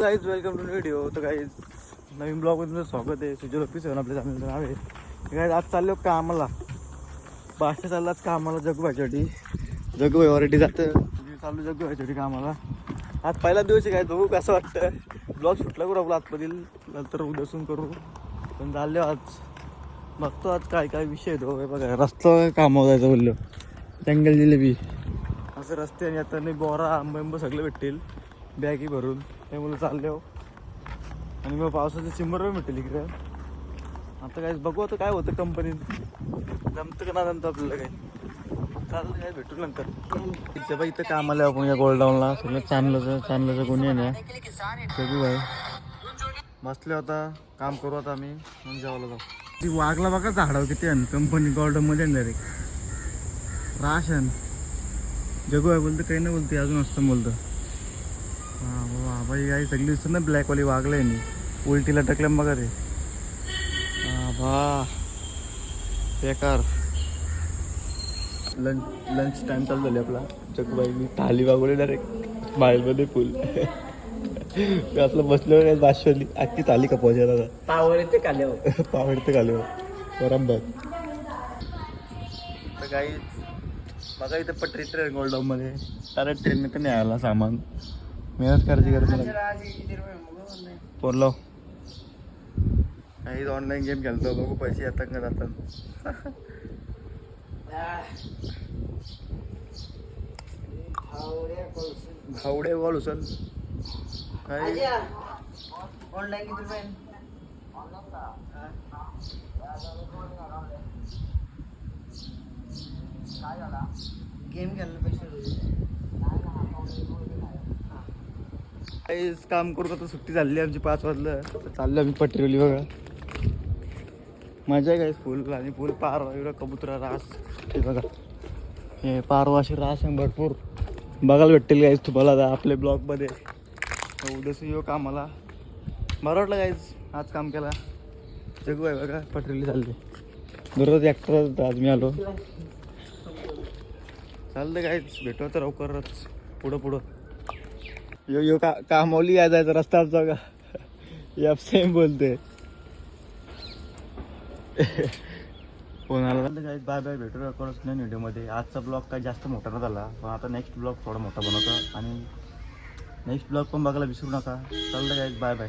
Guys welcome to video तर guys नवीन ब्लॉगमध्ये तुमचं स्वागत आहे. सुजल ऑफिस आहे आपल्या चॅनलचं नाव आहे. गाईज आज चाललो कामाला. बाष्ट चालला आज कामाला जगू व्हायच्यासाठी जगू भाई ऑलरेडी जातं चाललो जगू व्हायच्यासाठी कामाला. आज पहिला दिवस आहे काय बघू कसं वाटतं ब्लॉग सुटला करू आपला आतमधील? नंतर उद्यासून करू. पण चाललो आज. बघतो आज काय काय विषय तो बघा रस्ता कामावर जायचं बोललो जंगल जिलेबी. असं रस्त्याने आता नाही बोरा आंबे आंब सगळं भेटतील. बॅगी भरून. त्यामुळे चालले हो. आणि मग पावसाचे चिंबर रुपये भेटेल इकडं. आता काय बघू आता काय होतं कंपनीत जमतं का ना जमतं आपल्याला काही? चाललं काय भेटू नंतर. इथं बघ इथं कामाला आपण या गोल्डाऊनला सगळं चांगलं चांगलं कोणी आहे ना. बघू बसले होता काम करू आता आम्ही. मग जेवायला जाऊ. ती वाघला बघा झाडावर किती आहे कंपनी गोल्डमध्ये डायरेक्ट राशन. जगू आहे बोलतं काही नाही बोलते अजून असतं बोलतं. हा बाबा बाई काही सगळी दिसत ना ब्लॅकवाली वागलं मी उलटीला टकल्या बघा ते. हा बा बेकार. लंच लंच टाइम चालू झाले आपला. मी थाली वागवली डायरेक्ट बाहेरमध्ये फुल मी असलं बसलो काय बाशवली अख्खी थाली का पोहोचायला येते काल्यावर पावडते घालू बरोबर तर काही बघा इथं पटरी ट्रेन गोल्डाऊनमध्ये कारण ट्रेनने तर नाही आला सामान. मेहनत करायची गरज नाही फोन लाव. काही ऑनलाईन गेम खेळतो बघू पैसे येतात का जातात. भावडे बॉल उचल काही ऑनलाईन किती रुपये? गेम खेळला पैसे काहीच काम करतो तर सुट्टी झाली आमची पाच वाजलं. तर चाललो आम्ही पटरीवली बघा. मजा आहे काय फुल आणि फुल पारवा एवढं कबुतरा रास. हे बघा. हे पारवाशी रास आहे भरपूर. बघायला भेटेल काहीच तुम्हाला आता आपल्या ब्लॉगमध्ये उद्याच येऊ कामाला. बरं वाटलं काहीच आज काम केला. जगू आहे बघा पटरीली चालली दररोज ॲक्टर आज मी आलो. चालतं काहीच भेटू तर लवकरच. पुढं पुढं. यो यो का कामवली या जायचा रस्ता आमचा का? या सेम बोलते. कोणाला? तर काय बाय बाय भेटू लवकरच नाही व्हिडिओमध्ये आजचा ब्लॉग काय जास्त मोठा नाही झाला पण आता नेक्स्ट ब्लॉग थोडा मोठा बनवतो. आणि नेक्स्ट ब्लॉग पण बघायला विसरू नका. चालतं काय बाय बाय